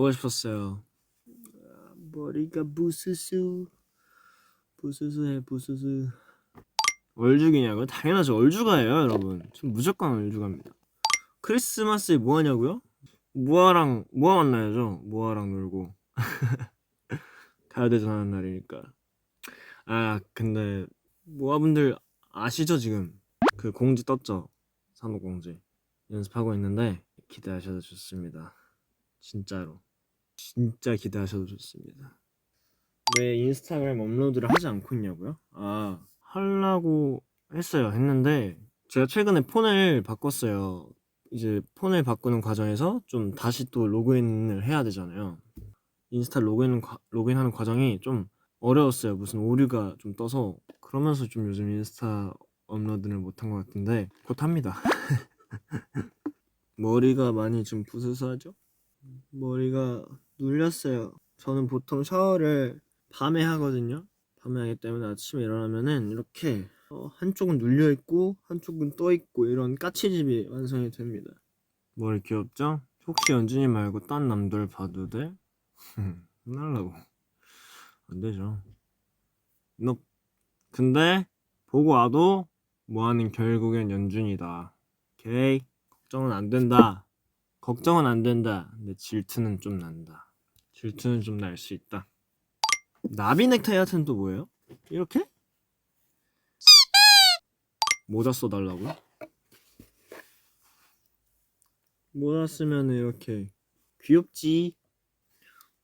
보고 싶었어요. 아, 머리가 부스스 부스스해 부스스. 얼죽이냐고요? 당연하죠. 얼죽아예요, 여러분. 지금 무조건 얼죽합니다. 크리스마스에 뭐 하냐고요? 모아랑 모아 만나야죠. 모아랑 놀고 가야 되잖아 날이니까. 아 근데 모아분들 아시죠 지금 그 공지 떴죠 산업 공지 연습하고 있는데 기대하셔도 좋습니다. 진짜로 진짜 기대하셔도 좋습니다. 왜 인스타그램 업로드를 하지 않고 있냐고요? 아 하려고 했어요. 했는데 제가 최근에 폰을 바꿨어요. 이제 폰을 바꾸는 과정에서 좀 다시 또 로그인을 해야 되잖아요. 인스타 로그인 과- 로그인하는 과정이 좀 어려웠어요. 무슨 오류가 좀 떠서 그러면서 좀 요즘 인스타 업로드를 못한 것 같은데 곧 합니다. 머리가 많이 좀 부스스하죠? 머리가 눌렸어요. 저는 보통 샤워를 밤에 하거든요. 밤에 하기 때문에 아침에 일어나면은 이렇게 어, 한쪽은 눌려 있고 한쪽은 떠 있고 이런 까치집이 완성이 됩니다. 머리 귀엽죠? 혹시 연준이 말고 딴 남들 봐도 돼? 혼날라고 안 되죠. 너 근데 보고 와도 뭐하는 결국엔 연준이다. 오케이 걱정은 안 된다. 걱정은 안 된다. 근데 질투는 좀 난다. 질투는 좀 날 수 있다. 나비 넥타이 하트는 또 뭐예요? 이렇게? 모자 써달라고요? 모자 쓰면 이렇게 귀엽지?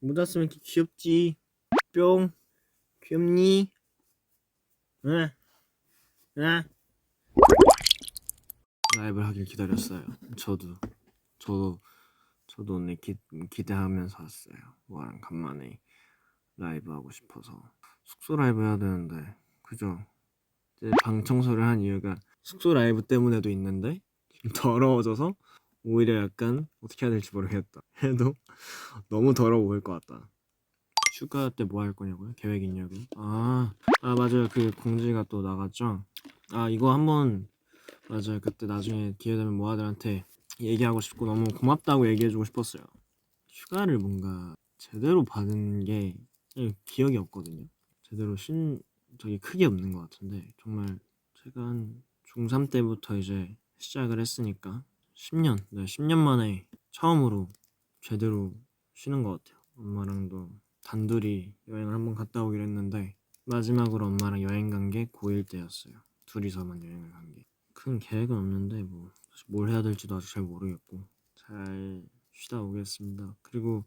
모자 쓰면 이렇게 귀엽지? 뿅 귀엽니? 응? 응? 라이브를 하길 기다렸어요. 저도 저도 저도 오늘 기, 기대하면서 왔어요. 뭐랑 간만에 라이브 하고 싶어서 숙소 라이브 해야 되는데 그죠? 이제 방 청소를 한 이유가 숙소 라이브 때문에도 있는데 지금 더러워져서 오히려 약간 어떻게 해야 될지 모르겠다. 해도 너무 더러워 보일 것 같다. 휴가 때 뭐 할 거냐고요? 계획 있냐고요? 아, 아 맞아요. 그 공지가 또 나갔죠. 아 이거 한번 맞아요. 그때 나중에 기회 되면 모아들한테 얘기하고 싶고 너무 고맙다고 얘기해주고 싶었어요. 휴가를 뭔가 제대로 받은 게 기억이 없거든요. 제대로 쉰 적이 크게 없는 것 같은데 정말 제가 한 중3 때부터 이제 시작을 했으니까 10년, 네, 10년 만에 처음으로 제대로 쉬는 것 같아요. 엄마랑도 단둘이 여행을 한번 갔다 오기로 했는데 마지막으로 엄마랑 여행 간 게 고1 때였어요. 둘이서만 여행을 간 게. 큰 계획은 없는데 뭐 뭘 해야 될지도 아직 잘 모르겠고 잘 쉬다 오겠습니다. 그리고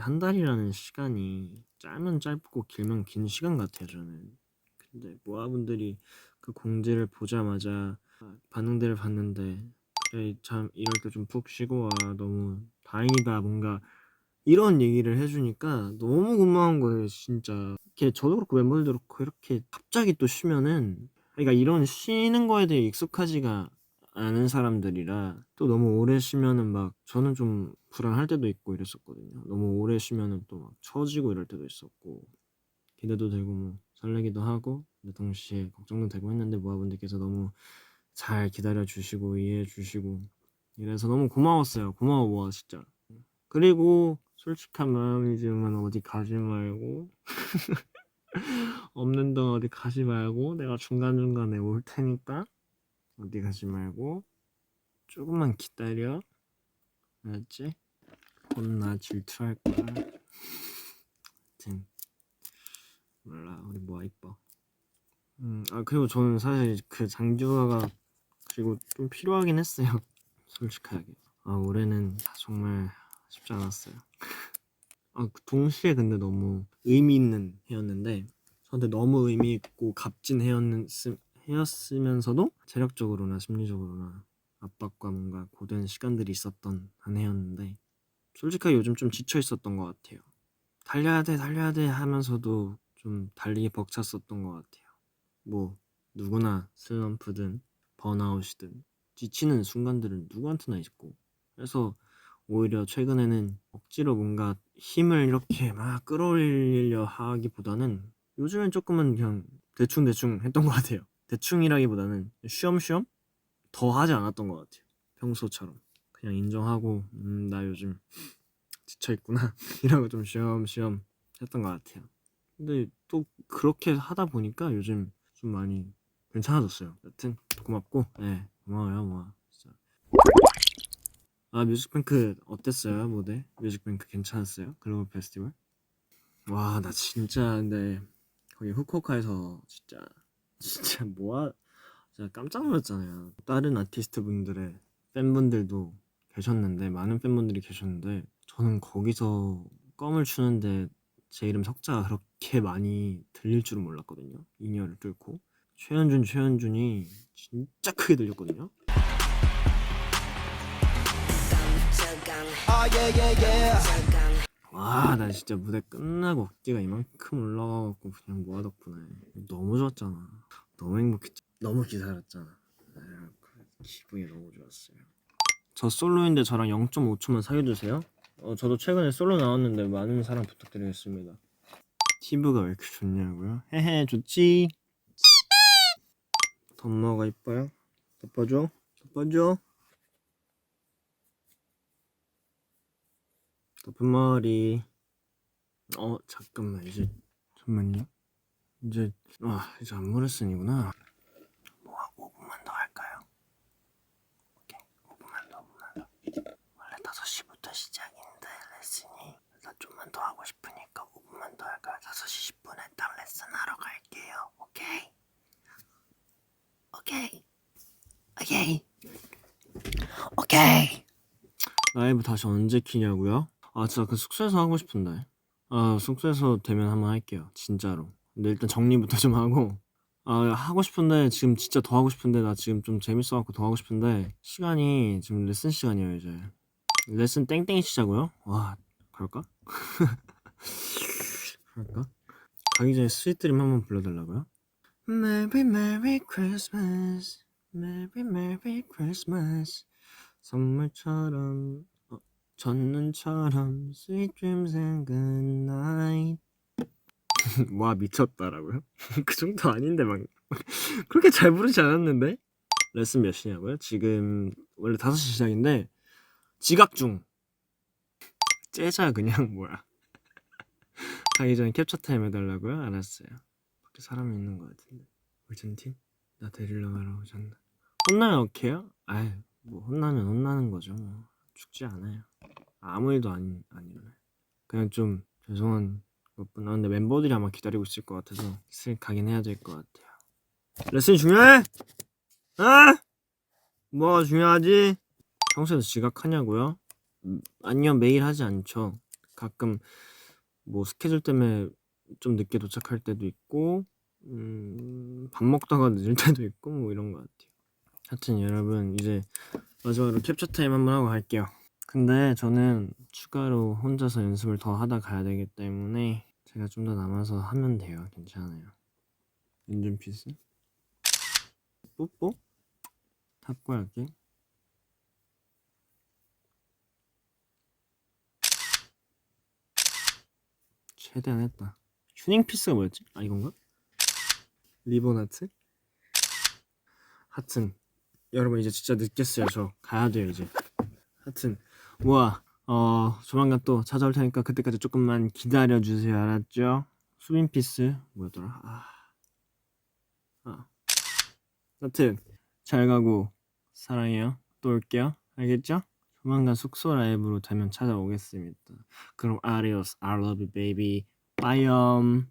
한 달이라는 시간이 짧으면 짧고 길면 긴 시간 같아요 저는. 근데 모아분들이 그 공지를 보자마자 반응들을 봤는데 참 이럴 때 좀 푹 쉬고 와 너무 다행이다 뭔가 이런 얘기를 해주니까 너무 고마운 거예요 진짜 이렇게 저도 그렇고 멤버들도 그렇고 이렇게 갑자기 또 쉬면은 그러니까 이런 쉬는 거에 대해 익숙하지가 않은 사람들이라 또 너무 오래 쉬면은 막 저는 좀 불안할 때도 있고 이랬었거든요. 너무 오래 쉬면은 또 막 처지고 이럴 때도 있었고. 기대도 되고 뭐 설레기도 하고. 근데 동시에 걱정도 되고 했는데 모아분들께서 너무 잘 기다려 주시고 이해해 주시고 이래서 너무 고마웠어요. 고마워 모아 진짜. 그리고 솔직한 마음이지만 어디 가지 말고 없는 동안 어디 가지 말고 내가 중간중간에 올 테니까 어디 가지 말고 조금만 기다려. 알았지? 혼나 질투할 거야. 하여튼. 몰라. 우리 모아 이뻐. 음 아 그리고 저는 사실 그 장주아가 그리고 좀 필요하긴 했어요. 솔직하게. 아 올해는 정말 쉽지 않았어요 아 동시에 근데 너무 의미 있는 해였는데 저한테 너무 의미 있고 값진 해였는 해였으면서도 체력적으로나 심리적으로나 압박과 뭔가 고된 시간들이 있었던 한 해였는데 솔직하게 요즘 좀 지쳐 있었던 것 같아요. 달려야 돼 달려야 돼 하면서도 좀 달리기 벅찼었던 것 같아요. 뭐 누구나 슬럼프든 번아웃이든 지치는 순간들은 누구한테나 있고 그래서 오히려 최근에는 억지로 뭔가 힘을 이렇게 막 끌어올리려 하기보다는 요즘엔 조금은 그냥 대충대충 했던 것 같아요. 대충이라기보다는 쉬엄쉬엄 더 하지 않았던 것 같아요. 평소처럼 그냥 인정하고 음, 나 요즘 지쳐 있구나 이러고 좀 쉬엄쉬엄 했던 것 같아요. 근데 또 그렇게 하다 보니까 요즘 좀 많이 괜찮아졌어요. 여튼 고맙고, 네 고마워요, 고마워. 진짜. 아 뮤직뱅크 어땠어요 무대? 뮤직뱅크 괜찮았어요? 글로벌 페스티벌? 와 나 진짜 근데 거기 후쿠오카에서 진짜 진짜 뭐야 진짜 깜짝 놀랐잖아요. 다른 아티스트 분들의 팬분들도 계셨는데 많은 팬분들이 계셨는데 저는 거기서 껌을 추는데 제 이름 석자가 그렇게 많이 들릴 줄은 몰랐거든요. 인이어를 뚫고 최현준 최현준이 진짜 크게 들렸거든요. 와, 나 진짜 무대 끝나고 어깨가 이만큼 올라가갖고 그냥 모아 덕분에 너무 좋았잖아. 너무 행복했잖아. 너무 기다렸잖아. 네, 기분이 너무 좋았어요. 저 솔로인데 저랑 0.5초만 사귀어주세요. 어, 저도 최근에 솔로 나왔는데 많은 사랑 부탁드리겠습니다. 티브가 왜 이렇게 좋냐고요? 헤헤, 좋지. 덤머가 이뻐요? 덮어줘? 덮어줘? 머리. 어, 잠깐만, 이제, 잠만요. 이제, 아, 이제 안무 레슨이구나. 뭐, 5분만 더 할까요? 오케이, 5분만 더, 5분만 더. 원래 5시부터 시작인데, 레슨이. 나 좀만 더 하고 싶으니까 5분만 더 할까요? 5시 10분에 딱 레슨 하러 갈게요. 오케이? 오케이. 오케이. 오케이. 라이브 다시 언제 키냐고요? 아 진짜 그 숙소에서 하고 싶은데 아 숙소에서 되면 한번 할게요 진짜로 근데 일단 정리부터 좀 하고 아 하고 싶은데 지금 진짜 더 하고 싶은데 나 지금 좀 재밌어 갖고 더 하고 싶은데 시간이 지금 레슨 시간이에요 이제 레슨 땡땡이 치자고요? 와 그럴까? 그럴까? 가기 전에 스윗드림 한번 불러달라고요? Merry Merry Christmas Merry Merry Christmas 선물처럼 어, 첫눈처럼 Sweet dreams and good night 와 미쳤다라고요? 그 정도 아닌데 막 그렇게 잘 부르지 않았는데 레슨 몇 시냐고요? 지금 원래 5시 시작인데 지각 중 째자 그냥 뭐야 가기 전에 캡처 타임 해달라고요? 알았어요 밖에 사람이 있는 것 같은데 울전팀? 나 데리러 가러 오셨나? 혼나면 오케이요? 아유 뭐 혼나면 혼나는 거죠 뭐 죽지 않아요 아무 일도 안, 안 일어나요 그냥 좀 죄송한 것뿐 아 근데 멤버들이 아마 기다리고 있을 것 같아서 슬 가긴 해야 될 것 같아요 레슨이 중요해? 아? 뭐가 중요하지? 평소에도 지각하냐고요? 음, 아니요 매일 하지 않죠 가끔 뭐 스케줄 때문에 좀 늦게 도착할 때도 있고 음, 밥 먹다가 늦을 때도 있고 뭐 이런 것 같아요 하여튼 여러분 이제 마지막으로 캡처 타임 한번 하고 갈게요. 근데 저는 추가로 혼자서 연습을 더 하다 가야 되기 때문에 제가 좀 더 남아서 하면 돼요. 괜찮아요. 연준 피스 뽀뽀? 탑고 할게 최대한 했다. 휴닝 피스가 뭐였지? 아 이건가? 리본 하트? 하여튼 여러분 이제 진짜 늦겠어요. 저 가야 돼요 이제. 하여튼 뭐야 어 조만간 또 찾아올 테니까 그때까지 조금만 기다려 주세요. 알았죠? 수빈 피스. 뭐였더라? 아, 아. 하여튼 잘 가고 사랑해요. 또 올게요. 알겠죠? 조만간 숙소 라이브로 되면 찾아오겠습니다. 그럼 아리오스 I love you baby. 빠이엄